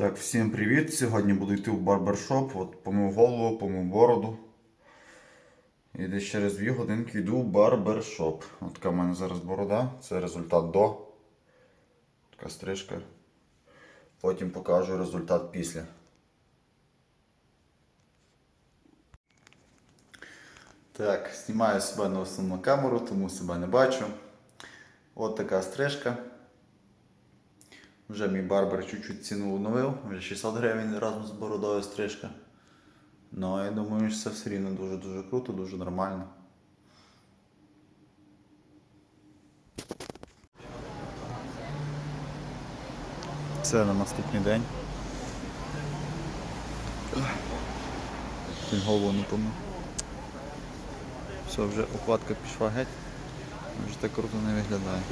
Так, всім привіт! Сьогодні буду йти в барбершоп. От помив голову, помив бороду. І десь через 2 годинки йду в барбершоп. От така в мене зараз борода. Це результат до. Така стрижка. Потім покажу результат після. Так, знімаю себе на основну камеру, тому себе не бачу. От така стрижка. Вже мій барбер чуть-чуть ціну оновив, вже 600 гривень разом з бородою стрижка. Ну, я думаю, що це все рівно дуже-дуже круто, дуже нормально. Це на наступний день. Він голову не помив. Все, вже укладка пішла геть. Вже так круто не виглядає.